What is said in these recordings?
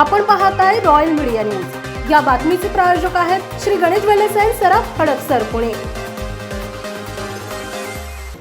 आपण पाहत आहे रॉयल मीडिया न्यूज या बातमीचे प्रायोजक आहेत श्री गणेश वेलेसाई सराफ हडपसर पुणे.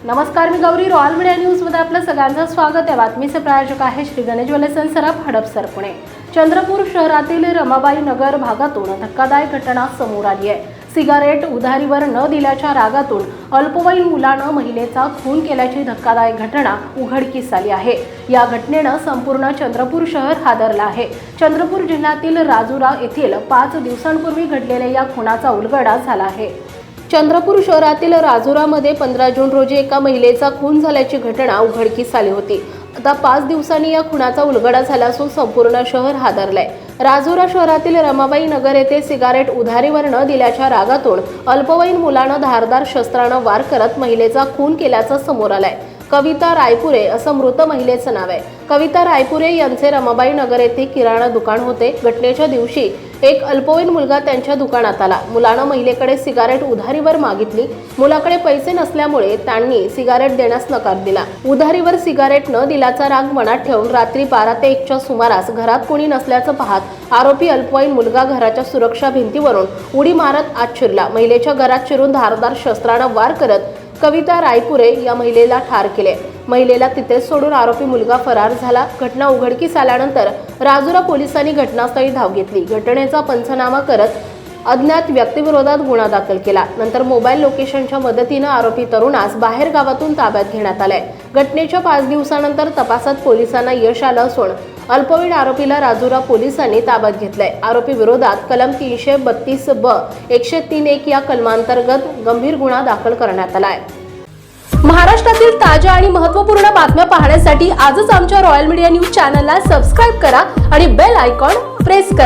नमस्कार मी गौरी. रॉयल मीडिया न्यूजमध्ये आपलं सगळ्यांचं स्वागत. आहे बातमीचे प्रायोजक आहे श्री गणेश वेलेस सराफ हडपसर पुणे. चंद्रपूर शहरातील रमाबाई नगर भागातून धक्कादायक घटना समोर आली आहे. सिगारेट उधारीवर न दिल्याच्या रागातून अल्पवयीन मुलानं महिलेचा खून केल्याची धक्कादायक घटना उघडकीस आली आहे. या घटनेनं संपूर्ण चंद्रपूर शहर हादरलं आहे. चंद्रपूर जिल्ह्यातील राजुरा येथील पाच दिवसांपूर्वी घडलेल्या या खुनाचा उलगडा झाला आहे. चंद्रपूर शहरातील राजुरामध्ये पंधरा जून रोजी एका महिलेचा खून झाल्याची घटना उघडकीस आली होती. आता पाच दिवसांनी या खुनाचा उलगडा झाला असून संपूर्ण शहर हादरलंय. राजुरा शहरातील रमाबाई नगर येथे सिगारेट उधारीवर न दिल्याच्या रागातून अल्पवयीन मुलानं धारदार शस्त्रानं वार करत महिलेचा खून केल्याचं समोर आलंय. कविता रायपुरे असं मृत महिलेचं नाव आहे. कविता रायपुरे यांचे रमाबाई नगर येथे किराणा दुकान होते. घटनेच्या दिवशी एक अल्पवयीन मुलगा त्यांच्या दुकानात आला. मुलानं महिलेकडे सिगारेट उधारीवर मागितली. मुलाकडे पैसे नसल्यामुळे त्यांनी सिगारेट देण्यास नकार दिला. उधारीवर सिगारेट न दिल्याचा राग मनात ठेवून रात्री बारा ते एकच्या सुमारास घरात कोणी नसल्याचं पाहत आरोपी अल्पवयीन मुलगा घराच्या सुरक्षा भिंतीवरून उडी मारत आत शिरला. महिलेच्या घरात शिरून धारदार शस्त्रानं वार करत कविता रायपुरे या महिलेला ठार केले. महिलेला तिथेच सोडून आरोपी मुलगा फरार झाला. घटना उघडकीस आल्यानंतर राजुरा पोलिसांनी घटनास्थळी धाव घेतली. घटनेचा पंचनामा करत अज्ञात व्यक्तीविरोधात गुन्हा दाखल केला. नंतर मोबाईल लोकेशनच्या मदतीनं आरोपी तरुणास बाहेर गावातून ताब्यात घेण्यात आलाय. घटनेच्या पाच दिवसानंतर तपासात पोलिसांना यश आलं असून अल्पवयीन आरोपीला राजुरा पोलिसांनी ताब्यात घेतलंय. आरोपी विरोधात कलम तीनशे बत्तीस ब एकशे तीन एक या कलमांतर्गत गंभीर गुन्हा दाखल करण्यात आलाय. महाराष्ट्रातील ताज्या आणि महत्त्वपूर्ण बातम्या पाहण्यासाठी आजच आमच्या रॉयल मीडिया न्यूज चॅनलला सबस्क्राईब करा आणि बेल आयकॉन प्रेस करा.